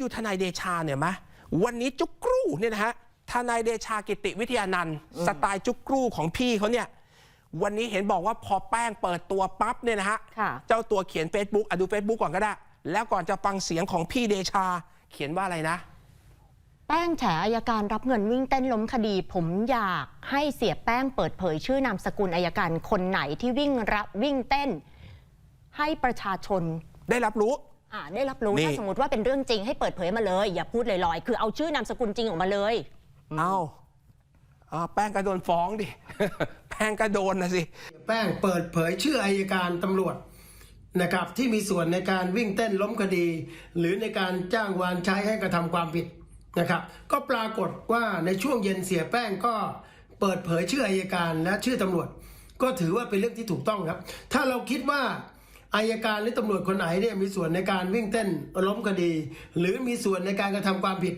ดูทนายเดชาเนี่ยมะวันนี้จุกกรูเนี่ยนะฮะทนายเดชากิติวิทยานันท์สไตล์จุกกรูของพี่เขาเนี่ยวันนี้เห็นบอกว่าพอแป้งเปิดตัวปั๊บเนี่ยนะฮะค่ะเจ้าตัวเขียน Facebook อะดู Facebook ก่อนก็ได้ แล้วก่อนจะฟังเสียงของพี่เดชาเขียนว่าอะไรนะ แป้งแฉอายการรับเงินวิ่งเต้นล้มคดี ผมอยากให้เสียแป้งเปิดเผยชื่อนามสกุลอายการคนไหนที่วิ่งรับวิ่งเต้น ให้ประชาชนได้รับรู้ อ่าได้รับรู้นี่ ถ้าสมมติว่าเป็นเรื่องจริงให้เปิดเผยมาเลย อย่าพูดลอยๆ คือเอาชื่อนามสกุลจริงออกมาเลย เอาเอาแป้งก็โดนฟ้องดิ แป้งก็โดนนะสิ แป้งเปิดเผยชื่ออายการตำรวจนะครับที่มีส่วนในการวิ่งเต้นล้มคดี หรือในการจ้างวานใช้ให้กระทำความผิดนะครับ ก็ปรากฏว่าในช่วงเย็นเสียแป้งก็เปิดเผยชื่ออายการและชื่อตำรวจ ก็ถือว่าเป็นเรื่องที่ถูกต้องครับ ถ้าเราคิดว่า อายการหรือตำรวจคนไหนเนี่ยมีส่วนในการวิ่งเต้นล้มคดี หรือมีส่วนในการกระทำความผิด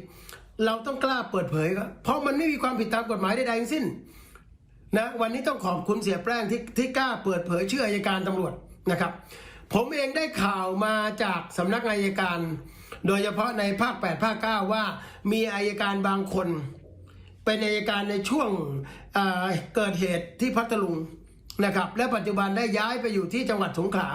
เราต้องกล้าเปิดเผยครับเพราะมันไม่มีความผิดตามกฎหมายใดๆทั้งสิ้นนะวันนี้ต้องขอบคุณเสียแป้งที่ที่กล้าเปิดเผยชื่ออายการตำรวจนะครับ ผมเองได้ข่าวมาจากสำนักอายการ โดยเฉพาะในภาค 8 ภาค 9 ว่ามีอายการบางคน เป็นอายการในช่วงเเกิดเหตุที่พัทลุงนะครับ และปัจจุบันได้ย้ายไปอยู่ที่จังหวัดสงขลา